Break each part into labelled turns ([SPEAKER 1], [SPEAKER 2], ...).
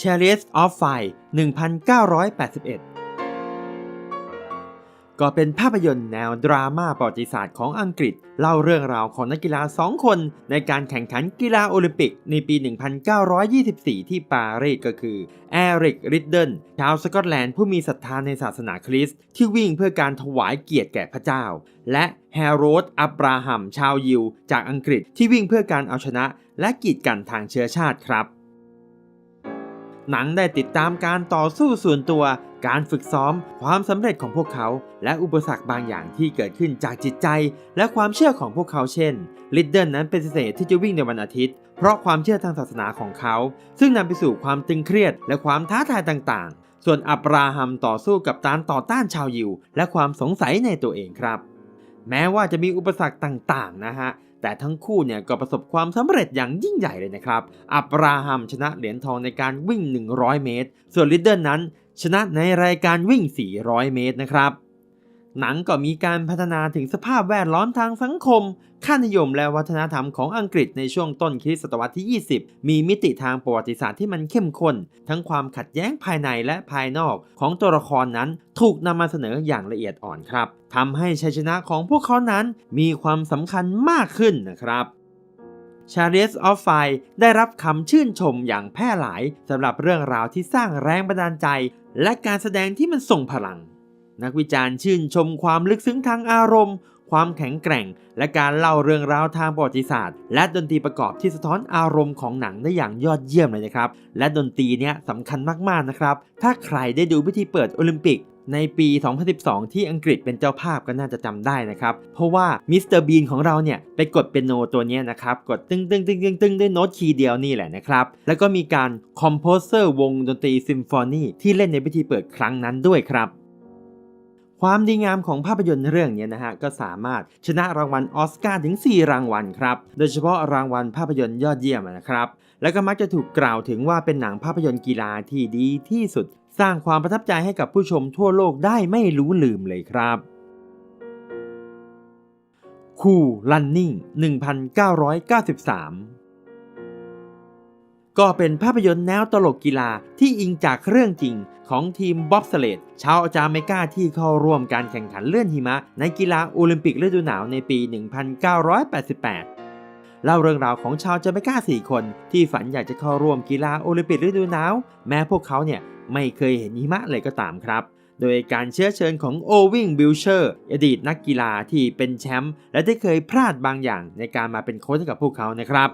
[SPEAKER 1] Chariots of Fire 1981 ก็เป็นภาพยนตร์แนวดราม่าประวัติศาสตร์ของอังกฤษ เล่าเรื่องราวของนักกีฬา 2 คนในการแข่งขันกีฬาโอลิมปิกในปี 1924 ที่ปารีสก็คือแอริกริดเดิลชาวสกอตแลนด์ผู้มีศรัทธาในศาสนาคริสต์ที่วิ่งเพื่อการถวายเกียรติแก่พระเจ้า และแฮร์โรดอับราฮัมชาวยิว จากอังกฤษที่วิ่งเพื่อการเอาชนะ และกีดกันทางเชื้อชาติครับ หนังได้ติดตามการต่อสู้ส่วนตัว การฝึกซ้อม ความสำเร็จของพวกเขา และอุปสรรคบางอย่างที่เกิดขึ้นจากจิตใจ และความเชื่อของพวกเขาเช่นลิดเดิลนั้นเป็นเศษที่จะวิ่งในวันอาทิตย์ เพราะความเชื่อทางศาสนาของเขา ซึ่งนำไปสู่ความตึงเครียด และความท้าทายต่างๆ ส่วนอับราฮัมต่อสู้กับการต่อต้านชาวยิว และความสงสัยในตัวเองครับ แม้ว่าจะมีอุปสรรคต่างๆนะฮะ แต่ทั้งคู่เนี่ยก็ประสบความสำเร็จอย่างยิ่งใหญ่เลยนะครับ อับราฮัมชนะเหรียญทองในการวิ่ง 100 เมตร ส่วนลิดเดิลนั้น ชนะในรายการวิ่ง 400 เมตรนะครับ หนังก็มีการพัฒนาถึงสภาพแวดล้อมทางสังคม ค่านิยมและวัฒนธรรมของอังกฤษในช่วงต้นคริสตศตวรรษที่ 20 มีมิติทางประวัติศาสตร์ที่มันเข้มข้น ทั้งความขัดแย้งภายในและภายนอกของตัวละครนั้นถูกนำมาเสนออย่างละเอียดอ่อนครับทำให้ชัยชนะของพวกเขานั้นมีความสำคัญมากขึ้นนะครับ Chariots of Fire ได้รับคำชื่นชมอย่างแพร่หลายสำหรับเรื่องราวที่สร้างแรงบันดาลใจ และการแสดงที่มันส่งพลัง นักวิจารณ์ชื่นชมความลึกซึ้งทางอารมณ์ ความแข็งแกร่ง และการเล่าเรื่องราวทางประวัติศาสตร์ และดนตรีประกอบที่สะท้อนอารมณ์ของหนังได้อย่างยอดเยี่ยมเลยนะครับ และดนตรีเนี้ยสำคัญมากๆนะครับ ถ้าใครได้ดูพิธีเปิดโอลิมปิกในปี 2012 ที่อังกฤษเป็นเจ้าภาพก็น่าจะจำได้นะครับ เพราะว่ามิสเตอร์บีนของเราเนี่ยไปกดเปียโนตัวนี้นะครับ กดตึงตึงตึงตึงตึ้งด้วยโน้ตคีย์เดียวนี่แหละนะครับ แล้วก็มีการคอมโพเซอร์วงดนตรีซิมโฟนีที่เล่นในพิธีเปิดครั้งนั้นด้วยครับ ความดีงามของภาพยนตร์เรื่องนี้นะฮะก็สามารถชนะรางวัลออสการ์ถึง 4 รางวัลครับ โดยเฉพาะรางวัลภาพยนตร์ยอดเยี่ยมนะครับ แล้วก็มักจะถูกกล่าวถึงว่าเป็นหนังภาพยนตร์กีฬาที่ดีที่สุด สร้างความประทับใจให้กับผู้ชมทั่วโลกได้ไม่รู้ลืมเลยครับคู่ลันนิ่ง1993 ก็เป็นภาพยนตร์แนวตลกกีฬาที่อิงจากเรื่องจริงของทีมบ๊อบสเลดชาวจาเมกาที่เข้าร่วมการแข่งขันเลื่อนหิมะ ในกีฬาโอลิมปิกฤดูหนาวในปี 1988เล่าเรื่องราวของชาวจาเมกา4 คน ที่ฝันอยากจะเข้าร่วมกีฬาโอลิมปิกฤดูหนาว แม้พวกเขาเนี่ยไม่เคยเห็นหิมะเลยก็ตามครับ โดยการเชื้อเชิญของโอวิงบิลเชอร์อดีตนักกีฬาที่เป็นแชมป์และได้เคยพลาดบางอย่างในการมาเป็นโค้ชให้กับพวกเขานะครับ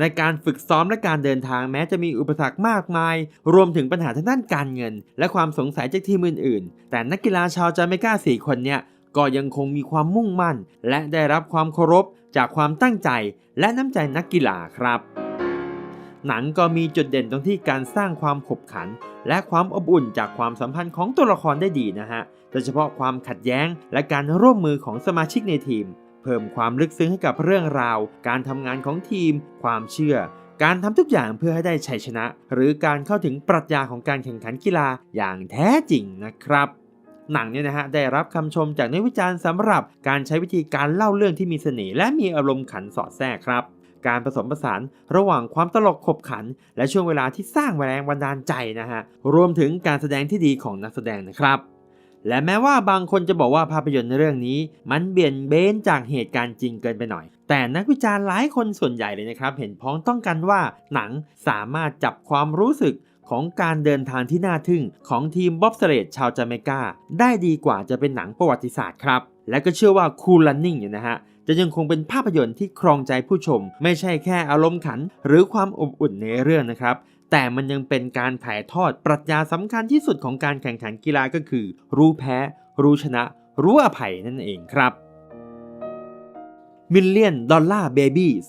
[SPEAKER 1] ในการฝึกซ้อมและการเดินทางแม้จะมีอุปสรรคมากมาย รวมถึงปัญหาทางด้านการเงิน และความสงสัยจากทีมอื่นๆ แต่นักกีฬาชาวจาเมกาสี่คนเนี่ยก็ยังคงมีความมุ่งมั่น และได้รับความเคารพจากความตั้งใจ และน้ำใจนักกีฬาครับ หนังก็มีจุดเด่นตรงที่การสร้างความขบขัน และความอบอุ่นจากความสัมพันธ์ของตัวละครได้ดีนะฮะ โดยเฉพาะความขัดแย้งและการร่วมมือของสมาชิกในทีม เพิ่มความลึกซึ้งให้กับเรื่องราว การทำงานของทีม ความเชื่อ การทำทุกอย่างเพื่อให้ได้ชัยชนะ หรือการเข้าถึงปรัชญาของการแข่งขันกีฬาอย่างแท้จริงนะครับหนังเนี่ยนะฮะได้รับคำชมจากนักวิจารณ์สำหรับการใช้วิธีการเล่าเรื่องที่มีเสน่ห์และมีอารมณ์ขันสอดแทรกครับ การผสมผสานระหว่างความตลกขบขัน และช่วงเวลาที่สร้างแรงบันดาลใจนะฮะรวมถึงการแสดงที่ดีของนักแสดงนะครับ และแม้ว่าบางคนจะบอกว่าภาพยนตร์เรื่องนี้ มันเบี่ยนเบนจากเหตุการณ์จริงเกินไปหน่อย แต่นักวิจารณ์หลายคนส่วนใหญ่เลยนะครับ เห็นพ้องต้องกันว่าหนังสามารถจับความรู้สึกของการเดินทางที่น่าทึ่งของทีมบ๊อบสเลดชาวจาเมกา ได้ดีกว่าจะเป็นหนังประวัติศาสตร์ครับ และก็เชื่อว่าคูลันนิ่งเนี่ยนะฮะจะยังคงเป็นภาพยนตร์ที่ครองใจผู้ชม ไม่ใช่แค่อารมณ์ขัน หรือความอบอุ่นในเรื่องนะครับ แต่มันยังเป็นการถ่ายทอดปรัชญาสำคัญที่สุดของการแข่งขันกีฬาก็คือ รู้แพ้ รู้ชนะ รู้อภัยนั่นเองครับมิลเลียนดอลลาร์เบบี้2004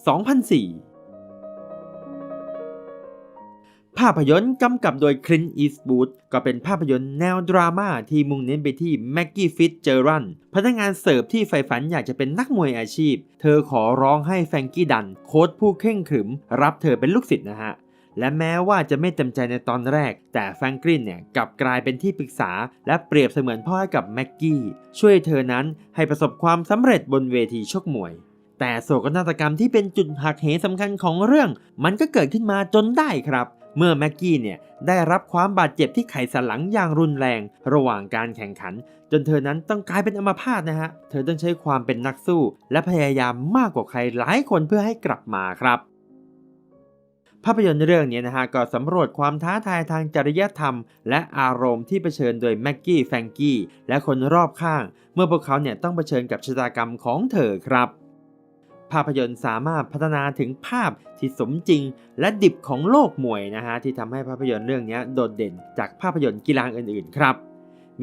[SPEAKER 1] ภาพยนตร์กำกับโดยคลินต์อีสบูดก็เป็นภาพยนตร์แนวดราม่าที่มุ่งเน้นไปที่แม็กกี้ฟิตเจอรันพนักงานเสิร์ฟที่ใฝ่ฝันอยากจะเป็นนักมวยอาชีพ เธอขอร้องให้แฟรงกี้ดัน โค้ชผู้เข่งขรึม รับเธอเป็นลูกศิษย์นะฮะ และแม้ว่าจะไม่เต็มใจในตอนแรก แต่แฟรงกลินเนี่ยกลับกลายเป็นที่ปรึกษา และเปรียบเสมือนพ่อให้กับแม็กกี้ช่วยเธอนั้นให้ประสบความสำเร็จบนเวทีชกมวย แต่โศกนาฏกรรมที่เป็นจุดหักเหสำคัญของเรื่อง มันก็เกิดขึ้นมาจนได้ครับ เมื่อแม็กกี้เนี่ยได้รับความบาดเจ็บที่ไขสันหลังอย่างรุนแรง ระหว่างการแข่งขัน จนเธอนั้นต้องกลายเป็นอัมพาตนะฮะเธอต้องใช้ความเป็นนักสู้ และพยายามมากกว่าใครหลายคนเพื่อให้กลับมาครับ ภาพยนตร์เรื่องนี้นะฮะก็สำรวจความท้าทายทางจริยธรรม และอารมณ์ที่เผชิญโดยแม็กกี้แฟงกี้และคนรอบข้าง เมื่อพวกเขาเนี่ยต้องเผชิญกับชะตากรรมของเธอครับ ภาพยนตร์สามารถพัฒนาถึงภาพที่สมจริง และดิบของโลกมวยนะฮะที่ทำให้ภาพยนตร์เรื่องนี้โดดเด่นจากภาพยนตร์กีฬาอื่นๆครับ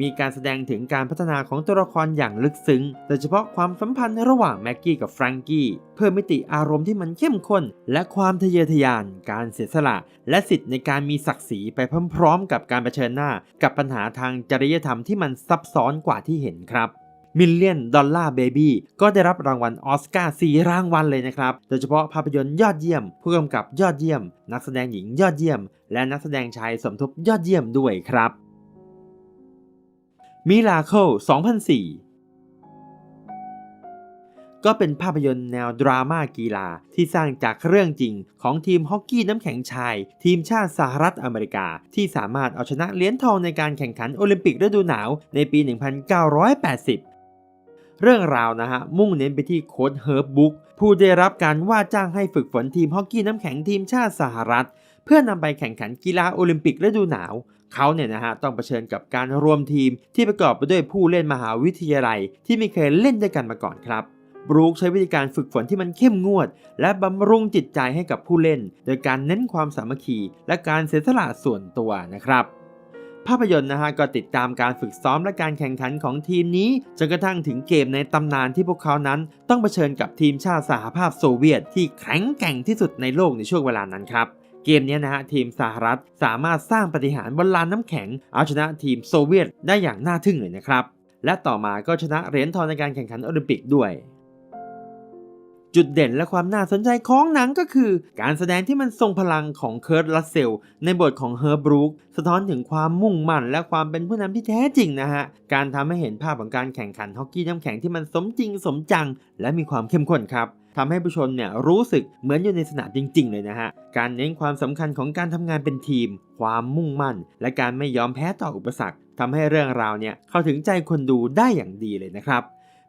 [SPEAKER 1] มีการแสดงถึงการพัฒนาของตัวละครอย่างลึกซึ้ง โดยเฉพาะความสัมพันธ์ระหว่างแม็กกี้กับแฟรงกี้ เพิ่มมิติอารมณ์ที่มันเข้มข้น และความทะเยอทะยาน การเสียสละ และสิทธิ์ในการมีศักดิ์ศรีไปพร้อมๆ กับการเผชิญหน้า กับปัญหาทางจริยธรรมที่มันซับซ้อนกว่าที่เห็นครับมิลเลียนดอลลาร์เบบี้ก็ได้รับรางวัลออสการ์4รางวัลเลยนะครับ โดยเฉพาะภาพยนตร์ยอดเยี่ยม ผู้กำกับยอดเยี่ยม นักแสดงหญิงยอดเยี่ยม และนักแสดงชายสมทบยอดเยี่ยมด้วยครับ มิลาเคิล2004 ก็เป็นภาพยนตร์แนวดราม่ากีฬาที่สร้างจากเรื่องจริงของทีมฮอกกี้น้ำแข็งชาย ทีมชาติสหรัฐอเมริกา ที่สามารถเอาชนะเหรียญทองในการแข่งขันโอลิมปิกฤดูหนาวในปี 1980เรื่องราวนะฮะ มุ่งเน้นไปที่โค้ชเฮิร์บบุ๊กผู้ได้รับการว่าจ้างให้ฝึกฝนทีมฮอกกี้น้ำแข็งทีมชาติสหรัฐ เพื่อนำไปแข่งขันกีฬาโอลิมปิกฤดูหนาว เขาเนี่ยนะฮะต้องเผชิญกับการรวมทีมที่ประกอบไปด้วยผู้เล่นมหาวิทยาลัย ที่ไม่เคยเล่นด้วยกันมาก่อนครับบรูคใช้วิธีการฝึกฝนที่มันเข้มงวด และบำรุงจิตใจให้กับผู้เล่น โดยการเน้นความสามัคคี และการเสียสละส่วนตัวนะครับภาพยนตร์นะฮะก็ติดตามการฝึกซ้อมและการแข่งขันของทีมนี้จนกระทั่งถึงเกมในตำนานที่พวกเขานั้น ต้องเผชิญกับทีมชาติสหภาพโซเวียตที่แข็งแกร่งที่สุดในโลกในช่วงเวลานั้นครับ เกมนี้นะฮะทีมสหรัฐสามารถสร้างปฏิหารบนลานน้ำแข็ง เอาชนะทีมโซเวียตได้อย่างน่าทึ่งเลยนะครับ และต่อมาก็ชนะเหรียญทองในการแข่งขันโอลิมปิกด้วย จุดเด่นและความน่าสนใจของหนังก็คือ การแสดงที่มันทรงพลังของเคิร์ตลัสเซลในบทของเฮอร์บรูคสะท้อนถึงความมุ่งมั่นและความเป็นผู้นำที่แท้จริงนะฮะ การทำให้เห็นภาพของการแข่งขันฮอกกี้น้ำแข็งที่มันสมจริงสมจัง และมีความเข้มข้นครับ ทำให้ผู้ชมเนี่ยรู้สึกเหมือนอยู่ในสนามจริง ๆ เลยนะฮะ การเน้นความสำคัญของการทำงานเป็นทีม ความมุ่งมั่น และการไม่ยอมแพ้ต่ออุปสรรคทำให้เรื่องราวเนี่ยเข้าถึงใจคนดูได้อย่างดีเลยนะครับ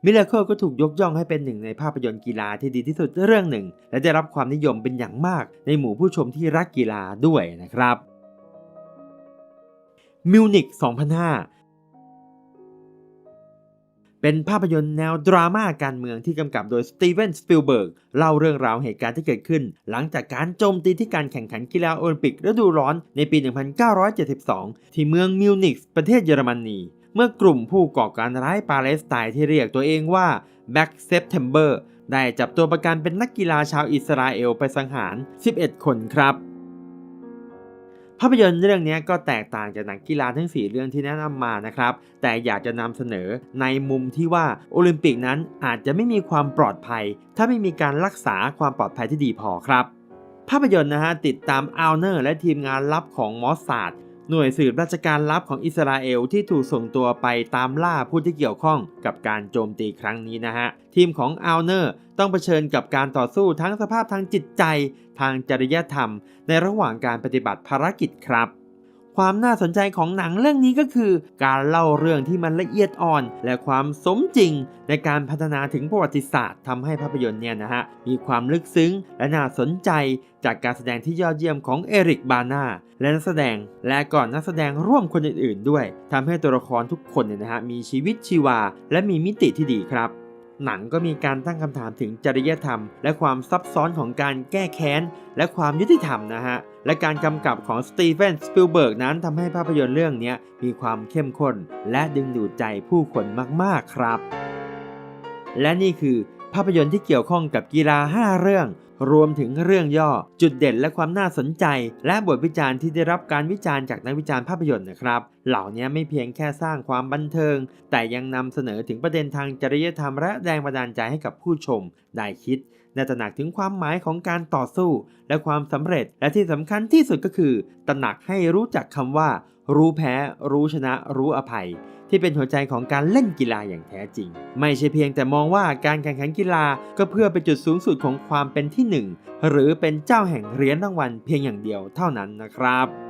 [SPEAKER 1] มิราเคิลก็ถูกยกย่องให้เป็นหนึ่งในภาพยนตร์กีฬาที่ดีที่สุดเรื่องหนึ่ง และได้รับความนิยมเป็นอย่างมาก ในหมู่ผู้ชมที่รักกีฬาด้วยนะครับมิวนิก2005 เป็นภาพยนตร์แนวดราม่าการเมืองที่กำกับโดยสตีเวนสปิลเบิร์กเล่าเรื่องราวเหตุการณ์ที่เกิดขึ้น หลังจากการโจมตีที่การแข่งขันกีฬาโอลิมปิกฤดูร้อนในปี 1972 ที่เมืองมิวนิกประเทศเยอรมนีเมื่อกลุ่มผู้ก่อการร้ายปาเลสไตน์ที่เรียกตัวเองว่า Black September ได้จับตัวประกันเป็นนักกีฬาชาวอิสราเอลไปสังหาร 11 คนครับ ภาพยนตร์เรื่องนี้ก็แตกต่างจากหนังกีฬาทั้ง 4 เรื่องที่แนะนำมานะครับ แต่อยากจะนำเสนอในมุมที่ว่าโอลิมปิกนั้นอาจจะไม่มีความปลอดภัย ถ้าไม่มีการรักษาความปลอดภัยที่ดีพอครับ ภาพยนตร์นะฮะติดตามอัลเนอร์และทีมงานลับของมอสซาด หน่วยสืบราชการลับของอิสราเอลที่ถูกส่งตัวไปตามล่าผู้ที่เกี่ยวข้องกับการโจมตีครั้งนี้นะฮะ ทีมของอัลเนอร์ต้องเผชิญกับการต่อสู้ทั้งสภาพทางจิตใจ ทางจริยธรรม ในระหว่างการปฏิบัติภารกิจครับ ความน่าสนใจของหนังเรื่องนี้ก็คือ การเล่าเรื่องที่มันละเอียดอ่อน และความสมจริงในการพัฒนาถึงประวัติศาสตร์ทำให้ภาพยนตร์เนี่ยนะฮะมีความลึกซึ้งและน่าสนใจจากการแสดงที่ยอดเยี่ยมของเอริกบานาและนักแสดงและก่อนนักแสดงร่วมคนอื่นๆ ด้วยทำให้ตัวละครทุกคนเนี่ยนะฮะมีชีวิตชีวา และมีมิติที่ดีครับ หนังก็มีการตั้งคำถามถึงจริยธรรม และความซับซ้อนของการแก้แค้น และความยุติธรรมนะฮะ และการกำกับของสตีเฟนสปิลเบิร์กนั้นทำให้ภาพยนตร์เรื่องนี้มีความเข้มข้น และดึงดูดใจผู้คนมาก ๆ ครับ และนี่คือภาพยนตร์ที่เกี่ยวข้องกับกีฬา 5 เรื่อง รวมถึงเรื่องย่อ จุดเด่นและความน่าสนใจ และบทวิจารณ์ที่ได้รับการวิจารณ์จากนักวิจารณ์ภาพยนตร์นะครับ เหล่านี้ไม่เพียงแค่สร้างความบันเทิง แต่ยังนำเสนอถึงประเด็นทางจริยธรรมและแรงบันดาลใจให้กับผู้ชมได้คิด และตระหนักถึงความหมายของการต่อสู้ และความสำเร็จและที่สำคัญที่สุดก็คือ ตระหนักให้รู้จักคำว่า รู้แพ้ รู้ชนะ รู้อภัย ที่เป็นหัวใจของการเล่นกีฬาอย่างแท้จริง ไม่ใช่เพียงแต่มองว่าการแข่งขันกีฬาก็เพื่อเป็นจุดสูงสุดของความเป็นที่หนึ่งหรือเป็นเจ้าแห่งเหรียญรางวัลเพียงอย่างเดียวเท่านั้นนะครับ